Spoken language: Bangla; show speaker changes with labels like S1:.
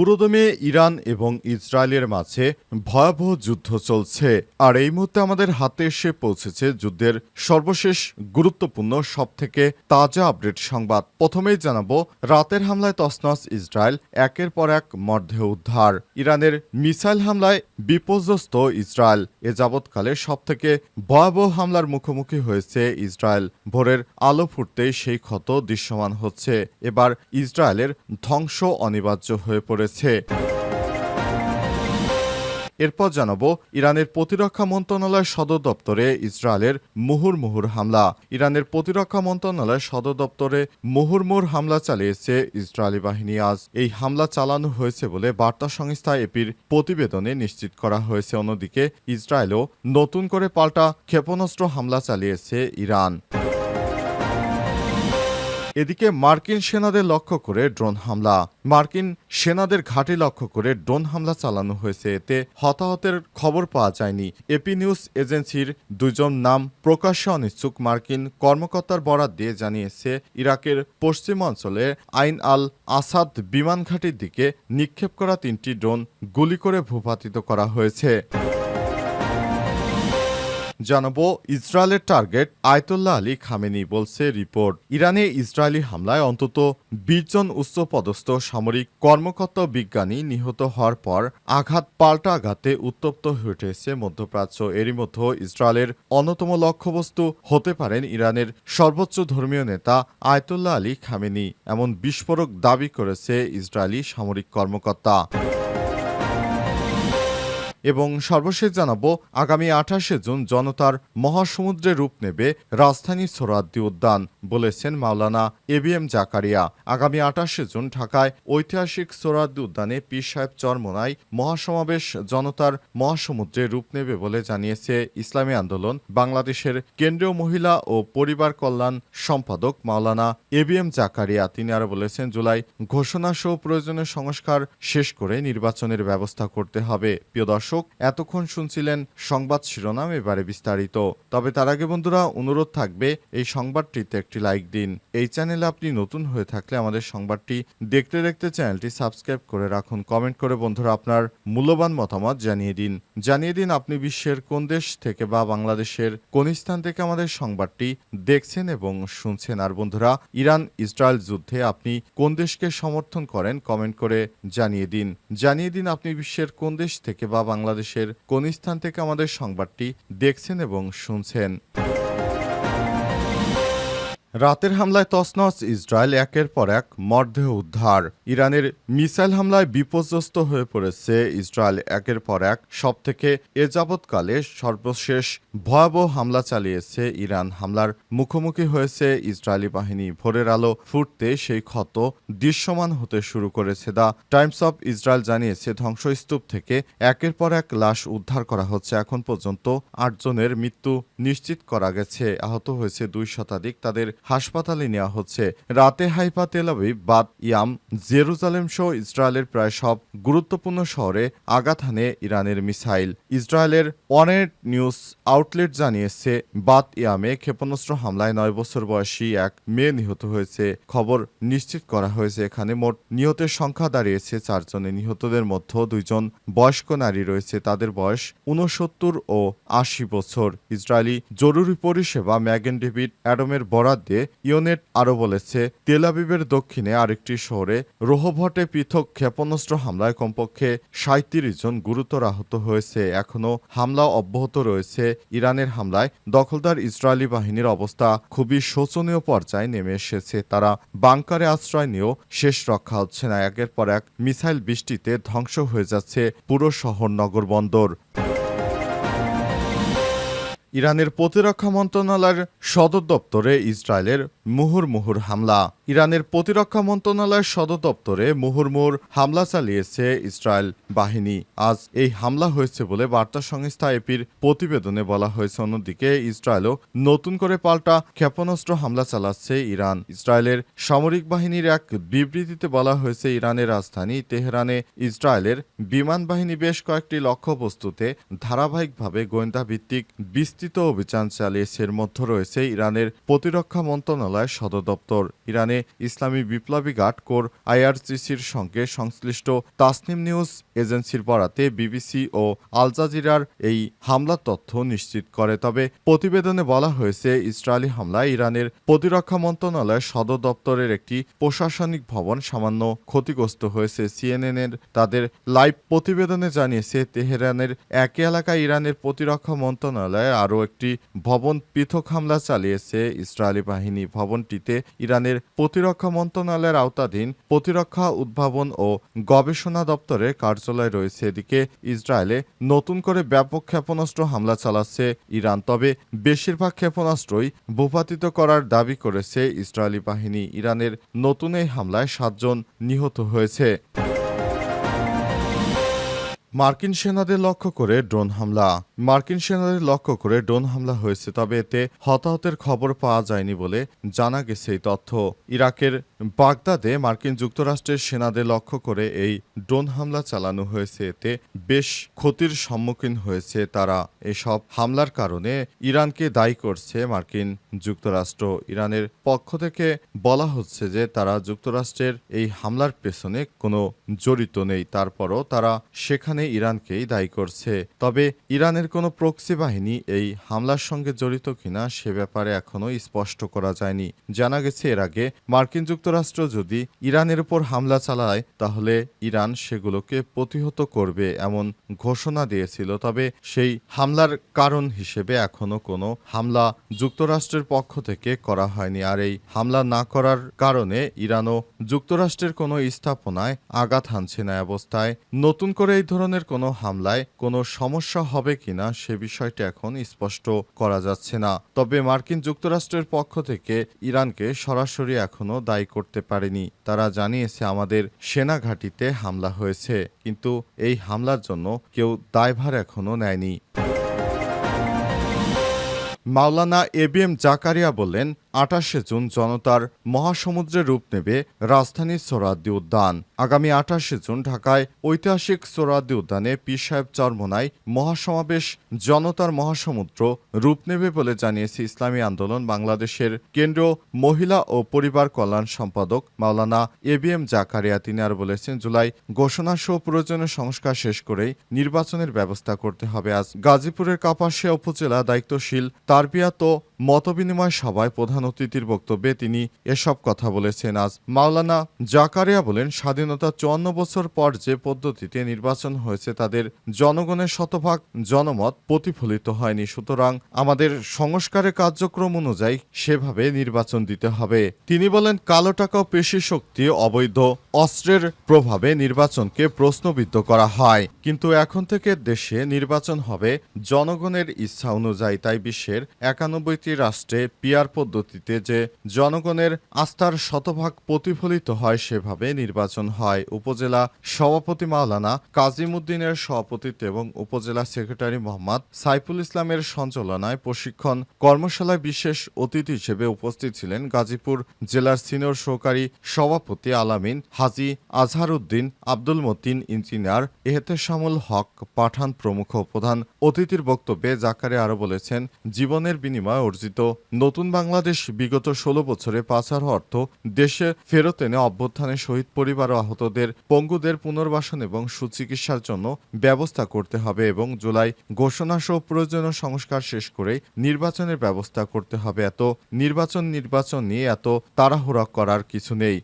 S1: পুরোদমে ইরান এবং ইসরায়েলের মাঝে ভয়াবহ যুদ্ধ চলছে। আর এই মুহূর্তে আমাদের হাতে এসে পৌঁছেছে যুদ্ধের সর্বশেষ গুরুত্বপূর্ণ, সবথেকে তাজা আপডেট সংবাদ। প্রথমেই জানাব, রাতের হামলায় তসনস ইসরায়েল, একের পর এক মর্ধে উদ্ধার। ইরানের মিসাইল হামলায় বিপর্যস্ত ইসরায়েল। এ যাবৎকালে সবথেকে ভয়াবহ হামলার মুখোমুখি হয়েছে ইসরায়েল। ভোরের আলো ফুটতেই সেই ক্ষত দৃশ্যমান হচ্ছে। এবার ইসরায়েলের ধ্বংস অনিবার্য হয়ে পড়েছে। এরপর জানাব ইরানের প্রতিরক্ষা মন্ত্রণালয় সদর দপ্তরে ইসরায়েলের মুহুর মুহুর হামলা। ইরানের প্রতিরক্ষা মন্ত্রণালয় সদর দপ্তরে মুহুর্মুর হামলা চালিয়েছে ইসরায়েলি বাহিনী। আজ এই হামলা চালানো হয়েছে বলে বার্তা সংস্থা এপির প্রতিবেদনে নিশ্চিত করা হয়েছে। অন্যদিকে ইসরায়েলও নতুন করে পাল্টা ক্ষেপণাস্ত্র হামলা চালিয়েছে ইরান। এদিকে মার্কিন সেনাদের লক্ষ্য করে ড্রোন হামলা। মার্কিন সেনাদের ঘাঁটি লক্ষ্য করে ড্রোন হামলা চালানো হয়েছে। এতে হতাহতের খবর পাওয়া যায়নি। এপি নিউজ এজেন্সির দুজন নাম প্রকাশ্যে অনিচ্ছুক মার্কিন কর্মকর্তার বরাত দিয়ে জানিয়েছে, ইরাকের পশ্চিমাঞ্চলে আইন আল আসাদ বিমান ঘাঁটির দিকে নিক্ষেপ করা তিনটি ড্রোন গুলি করে ভূপাতিত করা হয়েছে। জানাব, ইসরায়েলের টার্গেট আয়তুল্লাহ আলী খামেনি বলছে রিপোর্ট। ইরানে ইসরায়েলি হামলায় অন্তত বিশ জন উচ্চপদস্থ সামরিক কর্মকর্তা বিজ্ঞানী নিহত হওয়ার পর আঘাত পাল্টা আঘাতে উত্তপ্ত হয়ে উঠেছে মধ্যপ্রাচ্য। এরই মধ্যে ইসরায়েলের অন্যতম লক্ষ্যবস্তু হতে পারেন ইরানের সর্বোচ্চ ধর্মীয় নেতা আয়তুল্লাহ আলী খামেনি। এমন বিস্ফোরক দাবি করেছে ইসরায়েলি সামরিক কর্মকর্তা। এবং সর্বশেষ জানাব, আগামী আঠাশে জুন জনতার মহাসমুদ্রে রূপ নেবে রাজধানী সোহরাদ্দি উদ্যান, বলেছেন মাওলানা এবিএম জাকারিয়া। আগামী আঠাশে জুন ঢাকায় ঐতিহাসিক সোহরাদ্দি উদ্যানে পীর সাহেব চরমোনাই মহাসমাবেশ জনতার মহাসমুদ্রে রূপ নেবে বলে জানিয়েছে ইসলামী আন্দোলন। বাংলাদেশের কেন্দ্রীয় মহিলা ও পরিবার কল্যাণ সম্পাদক মাওলানা এবিএম জাকারিয়া, তিনি আরও বলেছেন, জুলাই ঘোষণা সহ প্রয়োজনীয় সংস্কার শেষ করে নির্বাচনের ব্যবস্থা করতে হবে। প্রিয় দর্শক এতক্ষণ শুনছিলেন সংবাদ শিরোনাম এবারে বিস্তারিত। তবে তার আগে বন্ধুরা, অনুরোধ থাকবে এই সংবাদটিতে একটি লাইক দিন। এই চ্যানেলে আপনি নতুন হয়ে থাকলে আমাদের সংবাদটি দেখতে দেখতে চ্যানেলটি সাবস্ক্রাইব করে রাখুন। কমেন্ট করে বন্ধুরা আপনার মূল্যবান মতামত জানিয়ে দিন। জানিয়ে দিন আপনি বিশ্বের কোন দেশ থেকে বা বাংলাদেশের কোন স্থান থেকে আমাদের সংবাদটি দেখছেন এবং শুনছেন। আর বন্ধুরা ইরান ইসরায়েল যুদ্ধে আপনি কোন দেশকে সমর্থন করেন, কমেন্ট করে জানিয়ে দিন। জানিয়ে দিন আপনি বিশ্বের কোন দেশ থেকে বা বাংলাদেশের কোন স্থান থেকে আমাদের সংবাদটি দেখছেন এবং শুনছেন। রাতের হামলায় তসনস ইসরায়েল একের পর এক মরদেহ উদ্ধার। ইরানের মিসাইল হামলায় বিপর্যস্ত হয়ে পড়েছে ইসরায়েল একের পর এক। সব থেকে এ যাবৎকালে সর্বশেষ ভয়াবহ হামলা চালিয়েছে ইরান। হামলার মুখোমুখি হয়েছে ইসরায়েলি বাহিনী। ভোরের আলো ফুটতে সেই ক্ষত দৃশ্যমান হতে শুরু করেছে। দা টাইমস অব ইসরায়েল জানিয়েছে, ধ্বংসস্তূপ থেকে একের পর এক লাশ উদ্ধার করা হচ্ছে। এখন পর্যন্ত আটজনের মৃত্যু নিশ্চিত করা গেছে। আহত হয়েছে দুই শতাধিক। তাদের হাসপাতালে নেওয়া হচ্ছে। রাতে হাইফা তেলাবি বাদ ইয়াম, জেরুজালেম সহ ইসরায়েলের প্রায় সব গুরুত্বপূর্ণ শহরে আঘাত হানে ইরানের মিসাইল। ইসরায়েলের অনেট নিউজ আউটলেট জানিয়েছে, বাদ ইয়ামে ক্ষেপণাস্ত্র হামলায় নয় বছর বয়সী এক মেয়ে নিহত হয়েছে। খবর নিশ্চিত করা হয়েছে, এখানে মোট নিহতের সংখ্যা দাঁড়িয়েছে চারজনে। নিহতদের মধ্যে দুইজন বয়স্ক নারী রয়েছে, তাদের বয়স উনসত্তর ও আশি বছর। ইসরায়েলি জরুরি পরিষেবা ম্যাগেন ডেভিড অ্যাডমের বরাদ দিয়ে ইওনেট আরও বলেছে তেলাবিবের দক্ষিণে আরেকটি শহরে রোহভটে পৃথক ক্ষেপণাস্ত্র হামলায় কমপক্ষে সাঁত্রিশ জন গুরুতর আহত হয়েছে। এখনও হামলা অব্যাহত রয়েছে। ইরানের হামলায় দখলদার ইসরায়েলি বাহিনীর অবস্থা খুবই শোচনীয় পর্যায়ে নেমে এসেছে। তারা বাংকারে আশ্রয় নিয়েও শেষ রক্ষা হচ্ছে না। একের পর এক মিসাইল বৃষ্টিতে ধ্বংস হয়ে যাচ্ছে পুরো শহর নগর বন্দর। ইরানের প্রতিরক্ষা মন্ত্রণালয়ের সদর দপ্তরে ইসরায়েলের মুহুর মুহুর হামলা। ইরানের প্রতিরক্ষা মন্ত্রণালয়ের সদর দপ্তরে মুহুর্মুহুর হামলা চালিয়েছে ইসরায়েল বাহিনী। আজ এই হামলা হয়েছে বলে বার্তা সংস্থা এপির প্রতিবেদনে বলা হয়েছে। অন্যদিকে ইসরায়েলও নতুন করে পাল্টা ক্ষেপণাস্ত্র হামলা চালাচ্ছে ইরান। ইসরায়েলের সামরিক বাহিনীর এক বিবৃতিতে বলা হয়েছে, ইরানের রাজধানী তেহরানে ইসরায়েলের বিমান বাহিনী বেশ কয়েকটি লক্ষ্যবস্তুতে ধারাবাহিকভাবে গোয়েন্দা ভিত্তিক বিস্তৃত বিস্তৃত অভিযান চালিয়েছে এর মধ্যে রয়েছে ইরানের প্রতিরক্ষা মন্ত্রণালয়ের সদর দপ্তর। ইরানে ইসলামী বিপ্লবী গার্ড কোর আইআরসিসির সঙ্গে সংশ্লিষ্ট তাসনিম নিউজ এজেন্সির বরাতে বিবিসি ও আল জাজিরার এই হামলার তথ্য নিশ্চিত করে। তবে প্রতিবেদনে বলা হয়েছে, ইসরায়েলি হামলায় ইরানের প্রতিরক্ষা মন্ত্রণালয়ের সদর দপ্তরের একটি প্রশাসনিক ভবন সামান্য ক্ষতিগ্রস্ত হয়েছে। সিএনএনের তাদের লাইভ প্রতিবেদনে জানিয়েছে, তেহরানের একই এলাকায় ইরানের প্রতিরক্ষা মন্ত্রণালয়ে আরও একটি ভবন পৃথক হামলা চালিয়েছে ইসরায়েলি বাহিনী ভবনটিতে ইরানের প্রতিরক্ষা মন্ত্রণালয়ের আওতাধীন প্রতিরক্ষা উদ্ভাবন ও গবেষণা দপ্তরের কার্যালয় রয়েছে। এদিকে ইসরায়েলে নতুন করে ব্যাপক ক্ষেপণাস্ত্র হামলা চালাচ্ছে ইরান, তবে বেশিরভাগ ক্ষেপণাস্ত্রই ভূপাতিত করার দাবি করেছে ইসরায়েলি বাহিনী। ইরানের নতুন এই হামলায় সাতজন নিহত হয়েছে। মার্কিন সেনাদের লক্ষ্য করে ড্রোন হামলা। মার্কিন সেনাদের লক্ষ্য করে ড্রোন হামলা হয়েছে, তবে এতে হতাহতের খবর পাওয়া যায়নি বলে জানা গেছে এই তথ্য। ইরাকের বাগদাদে মার্কিন যুক্তরাষ্ট্রের সেনাদের লক্ষ্য করে এই ড্রোন হামলা চালানো হয়েছে, এতে বেশ ক্ষতির সম্মুখীন হয়েছে তারা। এসব হামলার কারণে ইরানকে দায়ী করছে মার্কিন যুক্তরাষ্ট্র। ইরানের পক্ষ থেকে বলা হচ্ছে যে তারা যুক্তরাষ্ট্রের এই হামলার পেছনে কোনো জড়িত নেই, তারপরও তারা সেখানে ইরানকেই দায়ী করছে। তবে ইরানের কোনো প্রক্সি বাহিনী এই হামলার সঙ্গে জড়িত কিনা সে ব্যাপারে এখনও স্পষ্ট করা যায়নি। জানা গেছে এর আগে মার্কিন যুক্তরাষ্ট্র যদি ইরানের উপর হামলা চালায়, তাহলে ইরান সেগুলোকে প্রতিহত করবে এমন ঘোষণা দিয়েছিল। তবে সেই হামলার কারণ হিসেবে এখনও কোনো হামলা যুক্তরাষ্ট্রের পক্ষ থেকে করা হয়নি। আর এই হামলা না করার কারণে ইরানও যুক্তরাষ্ট্রের কোনো স্থাপনায় আঘাত হানছে না। অবস্থায় নতুন করে এই ধরনের কোনো হামলায় কোনো সমস্যা হবে কিনা সে বিষয়টি এখন স্পষ্ট করা যাচ্ছে না। তবে মার্কিন যুক্তরাষ্ট্রের পক্ষ থেকে ইরানকে সরাসরি এখনও দায়ী করতে পারেনি। তারা জানিয়েছে, আমাদের সেনা ঘাঁটিতে হামলা হয়েছে, কিন্তু এই হামলার জন্য কেউ দায়ভার এখনও নেয়নি। মাওলানা এবিএম জাকারিয়া বললেন আঠাশে জুন জনতার মহাসমুদ্রে রূপ নেবে রাজধানীর সোহরাদ্দি উদ্যান। আগামী আঠাশে জুন ঢাকায় ঐতিহাসিক সোহরাদ্দি উদ্যানে পীর সাহেব চরমোনাই মহাসমাবেশ জনতার মহাসমুদ্র রূপ নেবে বলে জানিয়েছে ইসলামী আন্দোলন বাংলাদেশের কেন্দ্রীয় মহিলা ও পরিবার কল্যাণ সম্পাদক মাওলানা এবিএম জাকারিয়া। তিনি আর বলেছেন, জুলাই ঘোষণা সহ প্রয়োজনীয় সংস্কার শেষ করেই নির্বাচনের ব্যবস্থা করতে হবে। আজ গাজীপুরের কাপাসিয়া উপজেলা দায়িত্বশীল তারবিয়াত ও মতবিনিময় সভায় প্রধান অতিথির বক্তব্যে তিনি এসব কথা বলেছেন। আজ মাওলানা জাকারিয়া বলেন, স্বাধীনতা চুয়ান্ন বছর পর যে পদ্ধতিতে নির্বাচন হয়েছে, তাদের জনগণের শতভাগ জনমত প্রতিফলিত হয়নি। সুতরাং আমাদের সংস্কারের কার্যক্রম অনুযায়ী সেভাবে নির্বাচন দিতে হবে। তিনি বলেন, কালো টাকা পেশি শক্তি, অবৈধ অস্ত্রের প্রভাবে নির্বাচনকে প্রশ্নবিদ্ধ করা হয়। কিন্তু এখন থেকে দেশে নির্বাচন হবে জনগণের ইচ্ছা অনুযায়ী। তাই বিশ্বের একানব্বইটি রাষ্ট্রে পিয়ার পদ্ধতিতে যে জনগণের আস্থার শতভাগ প্রতিফলিত হয় সেভাবে নির্বাচন হয়। উপজেলা সভাপতি মাওলানা কাজিম উদ্দিনের সভাপতিত্বে এবং উপজেলা সেক্রেটারি মোহাম্মদ সাইফুল ইসলামের সঞ্চালনায় প্রশিক্ষণ কর্মশালায় বিশেষ অতিথি হিসেবে উপস্থিত ছিলেন গাজীপুর জেলার সিনিয়র সহকারী সভাপতি আলামিন হাজি আজহার উদ্দিন আব্দুল মতিন ইঞ্জিনিয়ার এহতেশামুল হক পাঠান প্রমুখ প্রধান অতিথির বক্তব্যে জাকারে আরও বলেছেন, জীবনের বিনিময়ে অর্জিত নতুন বাংলাদেশ বিগত ষোলো বছরে পাচার অর্থ দেশে ফেরত এনে অভ্যুত্থানে শহীদ পরিবার ও আহতদের পঙ্গুদের পুনর্বাসন এবং সুচিকিৎসার জন্য ব্যবস্থা করতে হবে এবং জুলাই ঘোষণা সহ প্রয়োজনীয় সংস্কার শেষ করে নির্বাচনের ব্যবস্থা করতে হবে। এত নির্বাচন নির্বাচন নিয়ে এত তাড়াহুড়া করার কিছু নেই।